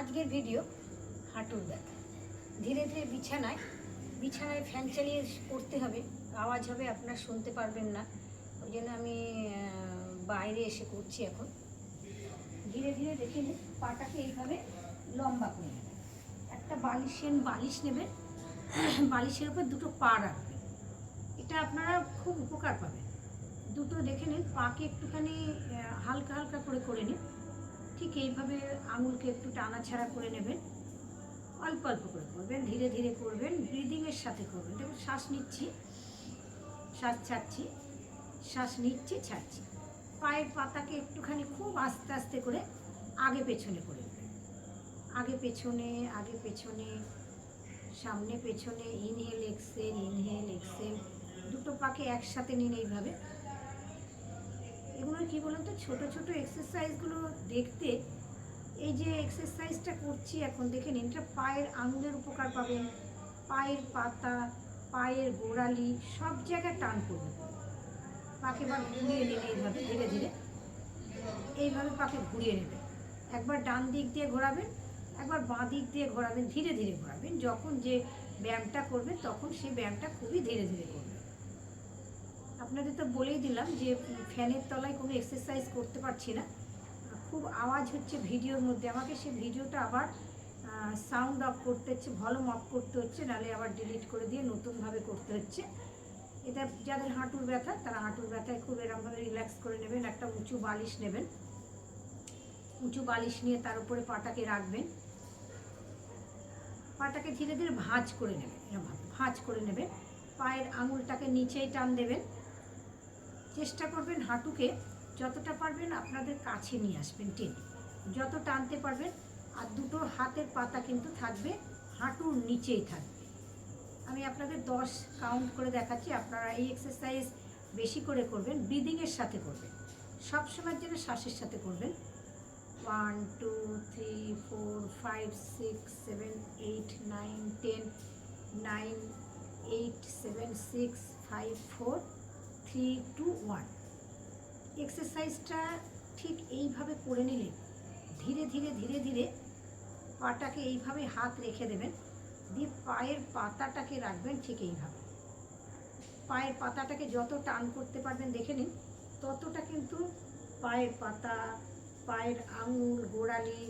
আজকের ভিডিও হাঁটুর ব্যথা। ধীরে ধীরে বিছানায় বিছানায় ফ্যান চালিয়ে করতে হবে, আওয়াজ হবে, আপনার শুনতে পারবেন না। ওই জন্য আমি বাইরে এসে করছি এখন। ধীরে ধীরে দেখে নিন, পাটাকে এইভাবে লম্বা করে একটা বালিশের, বালিশ নেবেন, বালিশের উপর দুটো পা রাখবেন। এটা আপনারা খুব উপকার পাবেন। দুটো দেখে নিন, পাকে একটুখানি হালকা হালকা করে করে নিন। ঠিক এইভাবে আঙুলকে একটু টানাছাড়া করে নেবেন। অল্প অল্প করে করবেন, ধীরে ধীরে করবেন ব্রিদিংয়ের সাথে করবেন। দেখুন, শ্বাস নিচ্ছি, শ্বাস ছাড়ছি, শ্বাস নিচ্ছি, ছাড়ছি। পায়ের পাতাকে একটুখানি খুব আস্তে আস্তে করে আগে পেছনে করে আগে পেছনে আগে পেছনে, সামনে পেছনে ইনহেল এক্সেল ইনহেল এক্সেল দুটো পাকে একসাথে নিন এইভাবে। কি বলুন তো, ছোটো ছোটো এক্সারসাইজগুলো দেখতে, এই যে এক্সারসাইজটা করছি এখন দেখে নিন এটা পায়ের আঙুলের উপকার পাবেন, পায়ের পাতা, পায়ের গোড়ালি, সব জায়গায় টান করবে পাকে বার ঘুরিয়ে নেবে এইভাবে, ধীরে ধীরে। এইভাবে পাকে ঘুরিয়ে নেবে একবার ডান দিক দিয়ে ঘোরাবেন, একবার বাঁ দিক দিয়ে ঘোরাবেন, ধীরে ধীরে ঘোরাবেন। যখন যে ব্যায়ামটা করবেন, তখন সেই ব্যায়ামটা খুবই ধীরে ধীরে করবেন। আপনাদের তো বলেই দিলাম যে ফ্যানের তলায় কোনো এক্সারসাইজ করতে পারছি না। খুব আওয়াজ হচ্ছে ভিডিওর মধ্যে। আমাকে সে ভিডিওটা আবার সাউন্ড অফ করতে হচ্ছে ভলিউম অফ করতে হচ্ছে নাহলে আবার ডিলিট করে দিয়ে নতুনভাবে করতে হচ্ছে। এটা যাদের হাঁটুর ব্যথা, তারা হাঁটুর ব্যথায় খুব এরকমভাবে রিল্যাক্স করে নেবেন। একটা উঁচু বালিশ নেবেন। উঁচু বালিশ নিয়ে তার উপরে পাটাকে রাখবেন। পাটাকে ধীরে ধীরে ভাঁজ করে নেবেন ভাঁজ করে নেবেন। পায়ের আঙুলটাকে নিচেই টান দেবেন। চেষ্টা করবেন হাঁটুকে যতটা পারবেন আপনাদের কাছে নিয়ে আসবেন টেনে। যত টানতে পারবেন, আর দুটো হাতের পাতা কিন্তু থাকবে, হাঁটুর নিচেই থাকবে। আমি আপনাদের দশ কাউন্ট করে দেখাচ্ছি, আপনারা এই এক্সারসাইজ বেশি করে করবেন ব্রিদিংয়ের সাথে করবেন। সব সময়ের জন্য শ্বাসের সাথে করবেন। One two three four five six seven eight nine ten nine eight seven six five four three two one এক্সারসাইজটা ঠিক এইভাবে করে নিলে, ধীরে ধীরে ধীরে ধীরে পাটাকে এইভাবে হাত রেখে দেবেন, দিয়ে পায়ের পাতাটাকে রাখবেন ঠিক এইভাবে। পায়ের পাতাটাকে যত টান করতে পারবেন, দেখে নিন, ততটা কিন্তু পায়ের পাতা, পায়ের আঙুল, গোড়ালি,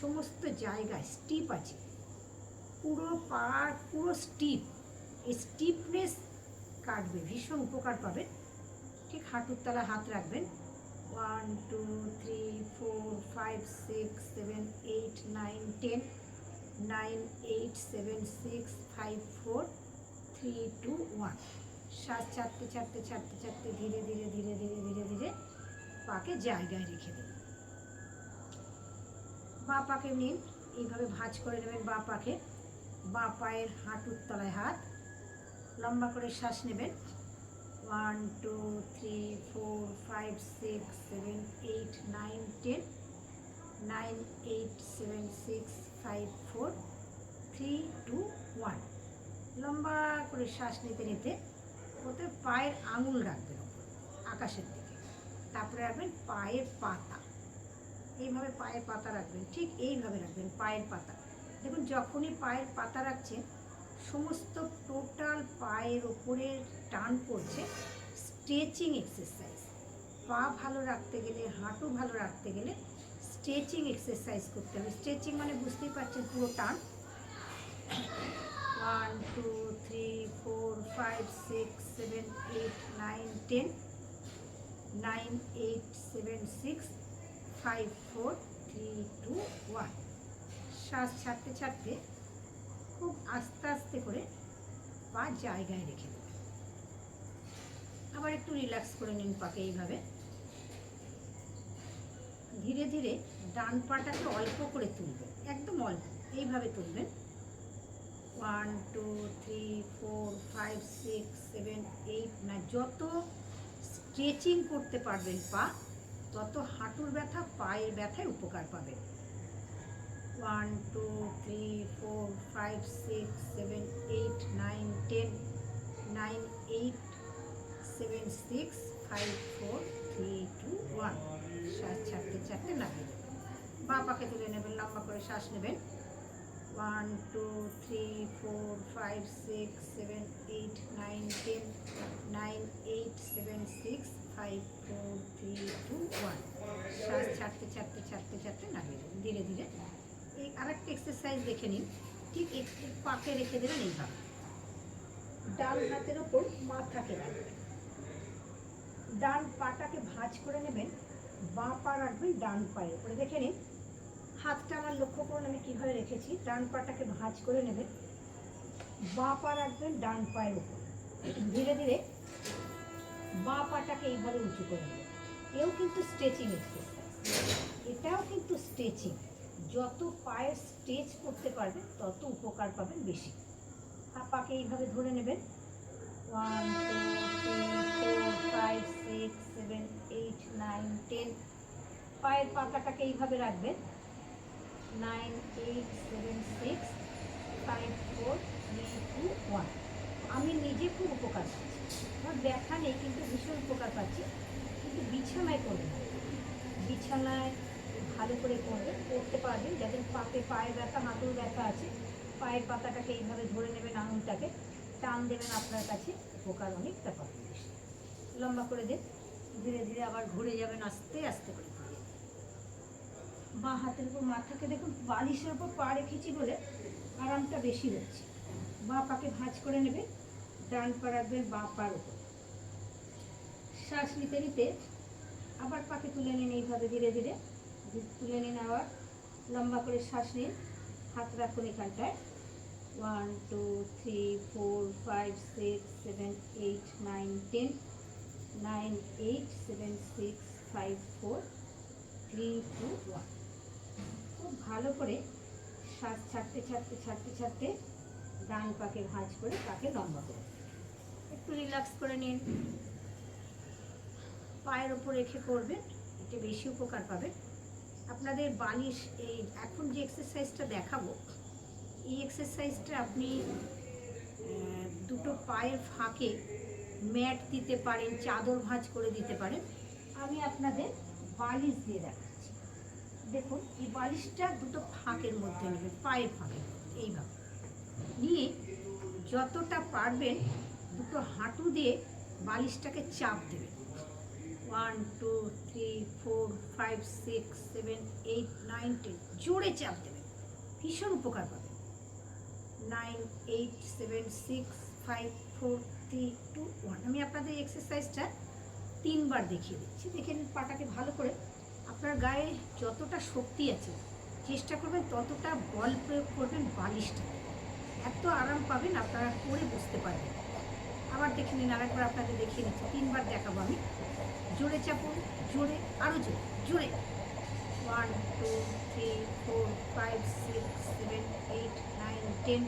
সমস্ত জায়গায় স্টিপ আছে। পুরো পা, পুরো স্টিপ এই স্টিফনেস কাটবে, ভীষণ উপকার পাবে। ঠিক হাঁটুর তলা হাত রাখবেন। One two three four five six seven eight nine ten nine eight seven six five four three two one শ্বাস ছাড়তে ছাড়তে ছাড়তে ছাড়তে ধীরে ধীরে ধীরে ধীরে ধীরে ধীরে পাকে জায়গায় রেখে দেবেন। বা পাকে নিন। এইভাবে ভাঁজ করে নেবেন বা পাকে। বা পায়ের হাঁটুর তলায় হাত। লম্বা করে শ্বাস নেবেন। One two three four five six seven eight nine ten nine eight seven six five four three two one লম্বা করে শ্বাস নিতে নিতে ওতে পায়ের আঙুল রাখবেন আকাশের দিকে। তারপরে রাখবেন পায়ের পাতা। এইভাবে পায়ের পাতা রাখবেন, ঠিক এইভাবে রাখবেন পায়ের পাতা। দেখুন, যখনই পায়ের পাতা রাখছেন সমস্ত টোটাল পায়ের ওপরে টান পড়ছে। Stretching exercise. পা ভালো রাখতে গেলে, হাঁটু ভালো রাখতে গেলে স্ট্রেচিং এক্সারসাইজ করতে হবে। স্ট্রেচিং মানে বুঝতেই পারছেন পুরো টান। One two three four five six seven eight nine ten nine eight seven six five four three two one শ্বাস ছাড়তে ছাড়তে খুব আস্তে আস্তে করে পা জায়গায় রেখে দেবেন আবার একটু রিল্যাক্স করে নিন পাকে এইভাবে। ধীরে ধীরে ডান পাটাকে অল্প করে তুলবেন, একদম অল্প, এইভাবে তুলবেন। One two three four five six seven eight nine যত স্ট্রেচিং করতে পারবেন পা, তত হাঁটুর ব্যথা, পায়ের ব্যথায় উপকার পাবেন। One two three four five six seven eight nine ten nine eight seven six five four three two one শ্বাস ছাড়তে ছাড়তে নামিয়ে দেবেন বা পাকে তুলে নেবেন, লম্বা করে শ্বাস নেবেন। One two three four five six seven eight nine ten nine eight seven six five four three two one শ্বাস ছাড়তে ছাড়তে ছাড়তে ছাড়তে নামিয়ে দেবেন ধীরে ধীরে আরেকটা এক্সারসাইজ দেখে নিন। ঠিক পাকে রেখে দেবেন এইভাবে। ডান হাতের ওপর মাথাকে রাখবেন। ডান পাটাকে ভাঁজ করে নেবেন। বাঁ পা রাখবেন ডান পায়ের উপরে। দেখে নিন, হাতটা আমার লক্ষ্য করুন, আমি কীভাবে রেখেছি। ডান পাটাকে ভাঁজ করে নেবেন। বাঁ পা রাখবেন ডান পায়ের উপর। ধীরে ধীরে বাঁ পাটাকে এইভাবে উঁচু করে নেবেন। এও কিন্তু স্ট্রেচিং এক্সারসাইজ এটাও কিন্তু স্ট্রেচিং যত পায়ের স্ট্রেচ করতে পারবেন তত উপকার পাবেন বেশি। হা- পাকে এইভাবে ধরে নেবেন। One two three four five six seven eight nine ten পায়ের পাতাটাকে এইভাবে রাখবেন। Nine eight seven six five four three two one আমি নিজে খুব উপকার পাচ্ছি। আমার ব্যথা নেই, কিন্তু ভীষণ উপকার পাচ্ছি। কিন্তু বিছানায় করবেন। বিছানায় ভালো করে করবেন করতে পারবেন। যাদের পাতে পায়ের ব্যথা হাঁটুর ব্যথা আছে, পায়ের পাতাটাকে এইভাবে ধরে নেবেন আঙুলটাকে, টান দেবেন আপনার কাছে উপকার অনেকটা পাবেন লম্বা করে দিন, ধীরে ধীরে আবার ঘুরে যাবেন আস্তে আস্তে করে। বাঁ হাতের উপর মাথাকে দেখুন, বালিশের উপর পা রেখেছি বলে আরামটা বেশি হচ্ছে। বা পাকে ভাঁজ করে নেবে ডান পা রাখবেন বাঁ পার উপর। শ্বাস নিতে নিতে আবার পাকে তুলে নিন এইভাবে ধীরে ধীরে। তুলে নিন আবার। লম্বা করে শ্বাস নিন। হাত রাখুন এখানটায়। One two three four five six seven eight nine ten nine eight seven six five four three two one খুব ভালো করে শ্বাস ছাড়তে ছাড়তে ছাড়তে ছাড়তে ডান পাকে ভাঁজ করে পাকে লম্বা করে একটু রিল্যাক্স করে নিন। পায়ের ওপর রেখে করবেন, এতে বেশি উপকার পাবেন। আপনাদের বালিশ, এই এখন যে এক্সারসাইজটা দেখাবো, এই এক্সারসাইজটা আপনি দুটো পায়ের ফাঁকে ম্যাট দিতে পারেন, চাদর ভাঁজ করে দিতে পারেন। আমি আপনাদের বালিশ দিয়ে দেখাচ্ছি। দেখুন, এই বালিশটা দুটো ফাঁকের মধ্যে নেবেন পায়ের ফাঁকে, এইভাবে। নিয়ে যতটা পারবেন দুটো হাঁটু দিয়ে বালিশটাকে চাপ দেবেন। One two three four five six seven eight nine ten জোরে চাপ দেবেন ভীষণ উপকার পাবেন nine eight seven six five four three two one আমি আপনাদের এক্সারসাইজটা তিনবার দেখিয়ে দিচ্ছি। দেখে পাটাকে ভালো করে আপনার গায়ে যতটা শক্তি আছে, চেষ্টা করবেন ততটা বল প্রয়োগ করবেন বালিশটা। এত আরাম পাবেন, আপনারা করে বুঝতে পারবেন। আবার দেখে নিন, আরেকবার আপনাদের দেখিয়ে নিচ্ছি তিনবার দেখাবো আমি। জোরে চাপুন, জোরে আরও জোরে জোরে। One two three four five six seven eight nine ten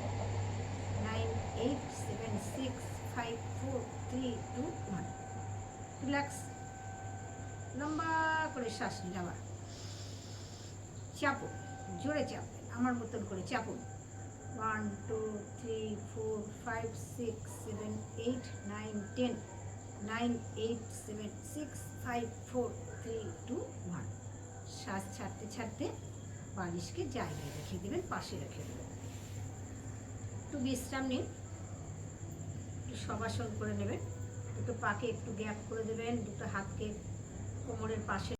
nine eight seven six five four three two one relax লম্বা করে শ্বাস নিন আবার। চাপুন, জোরে চাপবেন আমার মতন করে চাপুন। One two three four five six seven eight nine ten nine eight seven six five four three two one শ্বাস ছাড়তে ছাড়তে বালিশকে জায়গায় রেখে দেবেন, পাশে রেখে দেবেন। একটু বিশ্রাম নিন, একটু সবাসন করে নেবেন। দুটো পাকে একটু গ্যাপ করে দেবেন, দুটো হাতকে কোমরের পাশে